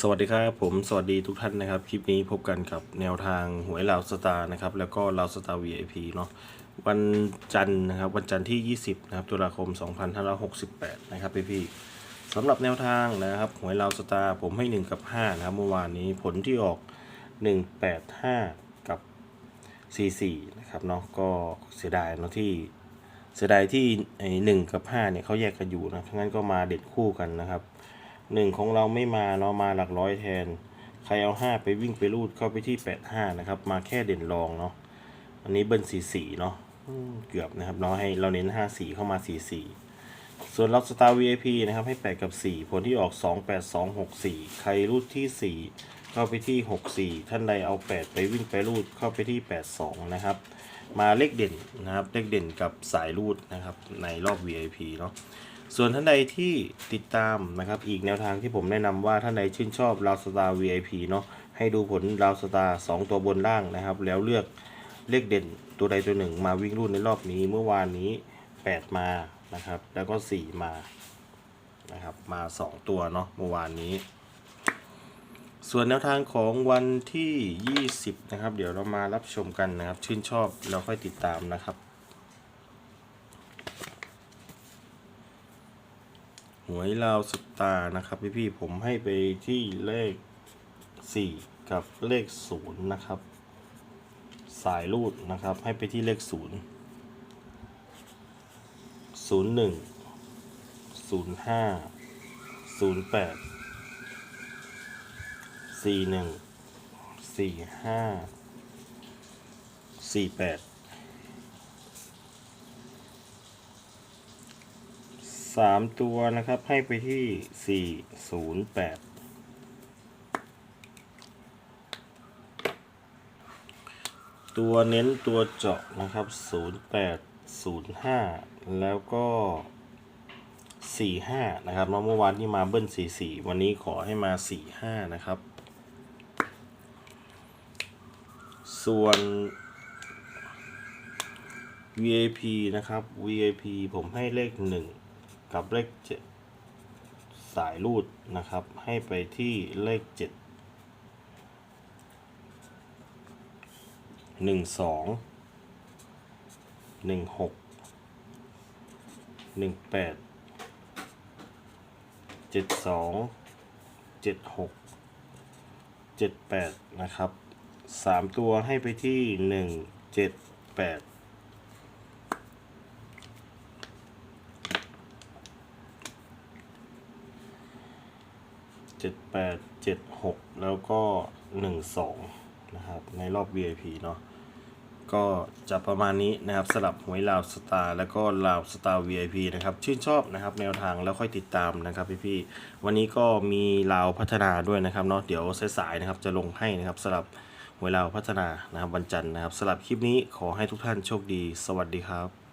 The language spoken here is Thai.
สวัสดีครับผมสวัสดีทุกท่านนะครับ คลิปนี้พบกันกับแนวทางหวยลาวสตาร์นะครับ แล้วก็ลาวสตาร์ VIP เนาะวันจันทร์นะครับ วันจันทร์ที่ 20 นะครับตุลาคม 2568 นะครับพี่พี่สำหรับแนวทางนะครับหวยลาวสตาร์ผมให้ 1 กับ 5 นะครับ เมื่อวานนี้ผลที่ออก 185 กับ 44 นะครับเนาะก็เสียดายเนาะที่เสียดายที่ไอ้หนึ่งกับห้าเนี่ยเขาแยกกันอยู่นะทั้งนั้นก็มาเด็ดคู่กันนะครับ หนึ่งของเราไม่มาเนามาหลักร้อยแทน ใครเอาห้าไปวิ่งไปรูดเข้าไปที่แปดห้านะครับ มาแค่เด่นรองเนาะอันนี้เบิ้ลสี่สี่เนาะเกือบนะครับเราให้เราเน้นห้าสี่เข้ามาสี่สี่ส่วนล็อกสตาร์ VIP นะครับให้แปดกับสี่ผลที่ออกสองแปดสองหกสี่ใครรูดที่สี่เข้าไปที่หกสี่ท่านใดเอาแปดไปวิ่งไปรูดเข้าไปที่แปดสองนะครับมาเลขเด่นนะครับเลขเด่นกับสายรูดนะครับในรอบ VIP เนาะ ส่วนท่านใดที่ติดตามนะครับ อีกแนวทางที่ผมแนะนำว่าท่านใดชื่นชอบราวสตาร์ VIP เนาะให้ดูผลราวสตาร์สองตัวบนล่างนะครับ แล้วเลือกเลขเด่นตัวใดตัวหนึ่ง มาวิ่งรูดในรอบนี้เมื่อวานนี้ 8 มานะครับ แล้วก็ 4 มานะครับ มา 2 ตัวเนาะเมื่อวานนี้ ส่วนแนวทางของวันที่ 20 นะครับ เดี๋ยวเรามารับชมกันนะครับ ชื่นชอบเราค่อยติดตามนะครับ หวยลาวสตาร์นะครับพี่ๆผมให้ไปที่เลข 4 กับเลข 0 นะครับ สายรูดนะครับ ให้ไปที่เลข 0 0 1 0 5 0 8 สามตัวนะครับให้ไปที่สี่ศูนย์แปดตัวเน้นตัวเจาะนะครับศูนย์แปดศูนย์ห้าแล้วก็สี่ห้านะครับเมื่อวานที่มาเบิ้ลสี่สี่วันนี้ขอให้มาสี่ห้านะครับ ส่วน VIP นะครับ VIP ผมให้เลขหนึ่ง กับเลขสายรูดนะครับ ให้ไปที่เลขเจ็ดหนึ่งสองหนึ่งหกหนึ่งแปดเจ็ดสองเจ็ดหกเจ็ดแปดนะครับสามตัวให้ไปที่หนึ่ง เจ็ดแปดเจ็ดหกแล้วก็หนึ่งสองนะครับ ในรอบ VIP เนาะก็จะประมาณนี้นะครับสลับหวยลาวสตาร์แล้วก็ลาวสตาร์ VIP นะครับชื่นชอบนะครับแนวทางแล้วค่อยติดตามนะครับพี่ๆวันนี้ก็มีลาวพัฒนาด้วยนะครับเนาะเดี๋ยวสายๆนะครับจะลงให้นะครับสลับหวยลาวพัฒนานะครับวันจันทร์นะครับสำหรับคลิปนี้ขอให้ทุกท่านโชคดี สวัสดีครับ